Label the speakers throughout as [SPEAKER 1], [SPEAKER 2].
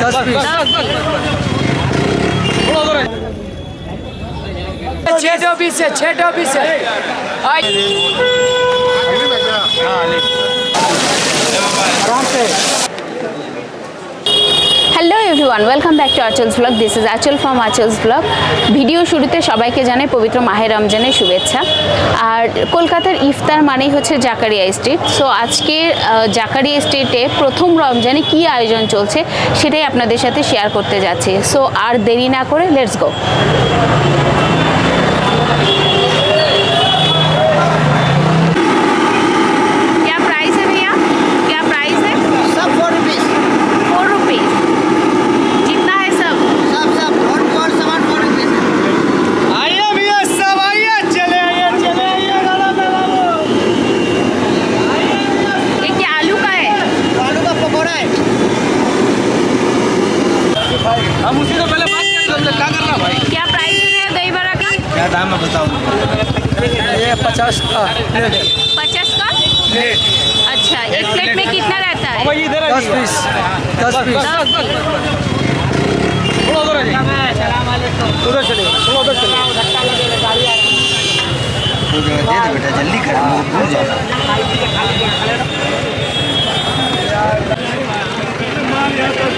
[SPEAKER 1] दस पीस छः सौ पीस है छः सौ। पीस है आराम
[SPEAKER 2] से? Everyone welcome back to Achal's blog this is Achal from Achal's blog video শুরুতে সবাইকে জানাই পবিত্র মাহে রমজানের শুভেচ্ছা। আর কলকাতার ইফতার মানেই হচ্ছে জাকারিয়া স্ট্রিট। সো আজকে জাকারিয়া স্ট্রিটে প্রথম রমজানে কী আয়োজন চলছে সেটাই আপনাদের সাথে শেয়ার করতে যাচ্ছি। সো আর দেরি না করে লেটস গো
[SPEAKER 3] हम उसी से पहले बात कर रहे थे क्या कर रहा भाई?
[SPEAKER 2] क्या प्राइस है दही बड़ा का?
[SPEAKER 3] क्या दाम है बताओ?
[SPEAKER 1] ये पचास का
[SPEAKER 2] पचास का? अच्छा एक प्लेट में कितना रहता है?
[SPEAKER 3] भाई इधर
[SPEAKER 1] दस पीस दस पीस।
[SPEAKER 2] दस
[SPEAKER 3] थोड़ा उधर आ जाइए उधर चले थोड़ा उधर चले
[SPEAKER 2] कितना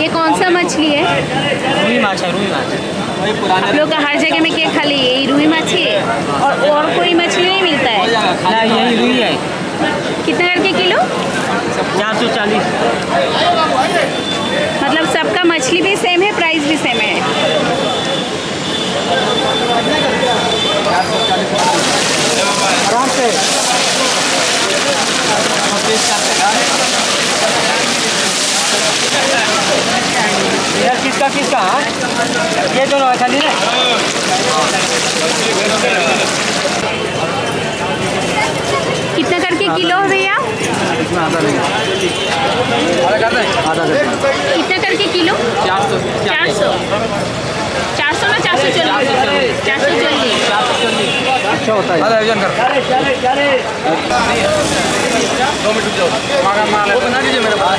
[SPEAKER 2] ये कौन सा मछली है?
[SPEAKER 1] रूई माछ है रूई माछ।
[SPEAKER 2] आप लोग का हर जगह में क्या खाली यही रुई मछली है और और कोई मछली नहीं मिलता है?
[SPEAKER 1] ना यही रूई है।
[SPEAKER 2] कितना करके किलो?
[SPEAKER 1] चार सौ चालीस।
[SPEAKER 2] मतलब सबका मछली भी सेम है प्राइस भी सेम है
[SPEAKER 1] आराम से यार किसका किसका हाँ? ये दोनों है खाली ना
[SPEAKER 2] कितना करके किलो है भैया? कितना करके किलो चार सौ चार सौ चार सौ ना चार सौ चल्लीस चार सौ चल्लीस
[SPEAKER 1] अच्छा होता है। आयोजन कर दो मिनट मांगा
[SPEAKER 3] वो बना दीजिए मेरे पास।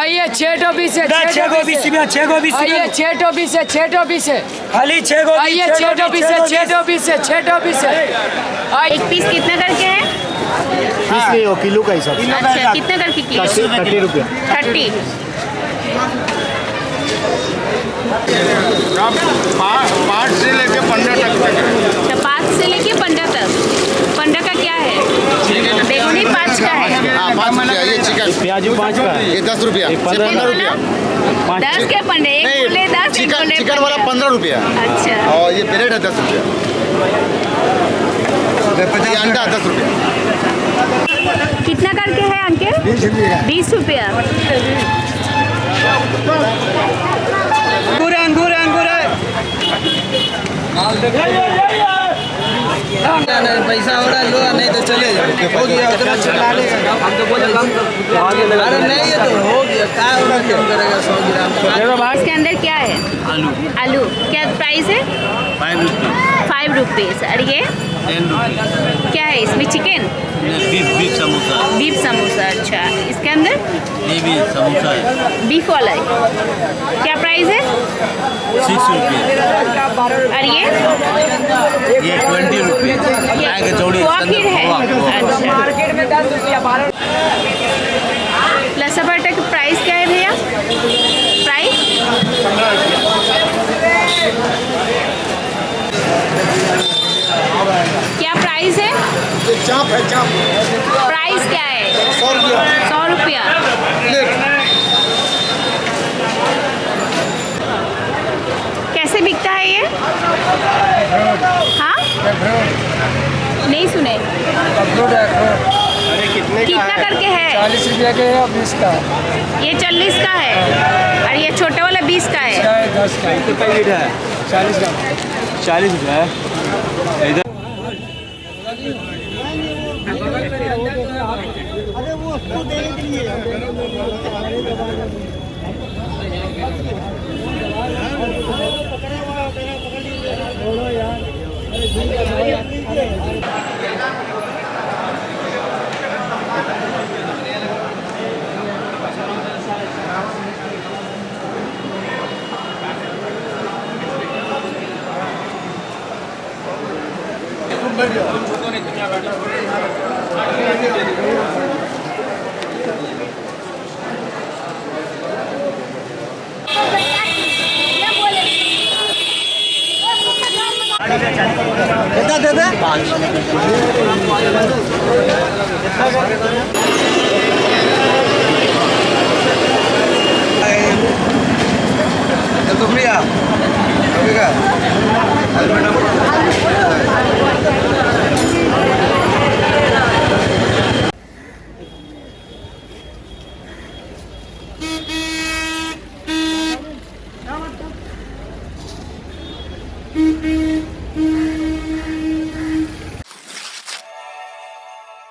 [SPEAKER 3] आइए
[SPEAKER 1] छः टो पीस है
[SPEAKER 3] छह को बीस छह बीस
[SPEAKER 1] आइए छः टो पीस है छः टो पीस है
[SPEAKER 3] खाली छह को
[SPEAKER 1] आइए छः टो पीस है छः टो पीस है छः टो पीस है
[SPEAKER 2] एक पीस कितना करके है?
[SPEAKER 4] इसलिए वो किलो का हिसाब
[SPEAKER 2] अच्छा कितना करके किलो?
[SPEAKER 4] थर्टी रुपया।
[SPEAKER 2] थर्टी।
[SPEAKER 4] पाँच से लेके पंद्रह तक तक है
[SPEAKER 2] पाँच से लेके पंद्रह तक। पंद्रह का क्या है? बेगुनी पाँच का है
[SPEAKER 4] हाँ। पाँच रुपया ये चिकन।
[SPEAKER 1] प्याजू पाँच का
[SPEAKER 4] ये दस रुपया। पंद्रह रुपया।
[SPEAKER 2] दस के पंद्रह एक बोले दस एक
[SPEAKER 4] चिकन चिकन वाला पंद्रह। रुपया।
[SPEAKER 2] अच्छा।
[SPEAKER 4] और ये प्लेट है दस रुपया। अंडा दस रुपया।
[SPEAKER 2] कितना करके है अंकल? बीस रुपया।
[SPEAKER 1] अंगूर अंगूर अंगूर है।
[SPEAKER 5] पैसा हो रहा है लो नहीं तो चले जाओ हो गया उतना चला लेगा हम तो बोले अरे नहीं ये तो हो गया क्या करेगा सौ ग्राम
[SPEAKER 2] इसके अंदर क्या है? आलू। आलू क्या प्राइस है?
[SPEAKER 6] फाइव रुपीज़
[SPEAKER 2] फाइव रुपीज़ और ये? क्या है इसमें? Chicken
[SPEAKER 6] beef beef samosa.
[SPEAKER 2] अच्छा अंदर?
[SPEAKER 6] भी समोसा है।
[SPEAKER 2] बीफ वाला है। क्या प्राइस है?
[SPEAKER 6] सिक्स
[SPEAKER 2] और ये?
[SPEAKER 6] ये ट्वेंटी रुपीज़
[SPEAKER 2] ये
[SPEAKER 6] गाय कचौड़ी
[SPEAKER 2] खोआ
[SPEAKER 6] इसके
[SPEAKER 2] खीर
[SPEAKER 6] अंदर
[SPEAKER 2] है। अच्छा।
[SPEAKER 1] मार्केट में दस रुपया बारह
[SPEAKER 2] लस्सा पराठा की प्राइस क्या है भैया? प्राइस क्या प्राइस है?
[SPEAKER 4] चाप है चाप
[SPEAKER 2] प्राइस क्या है
[SPEAKER 4] सौ रुपया
[SPEAKER 2] सौ रुपया कैसे बिकता है ये हाँ नहीं सुने
[SPEAKER 1] अरे कितने
[SPEAKER 2] कितना करके है
[SPEAKER 1] चालीस रुपया के है बीस का
[SPEAKER 2] ये चालीस का है? और ये छोटा वाला बीस का है?
[SPEAKER 1] है दस का। पैकेट है? चालीस का। चालीस रुपया है। इधर।
[SPEAKER 5] तो launch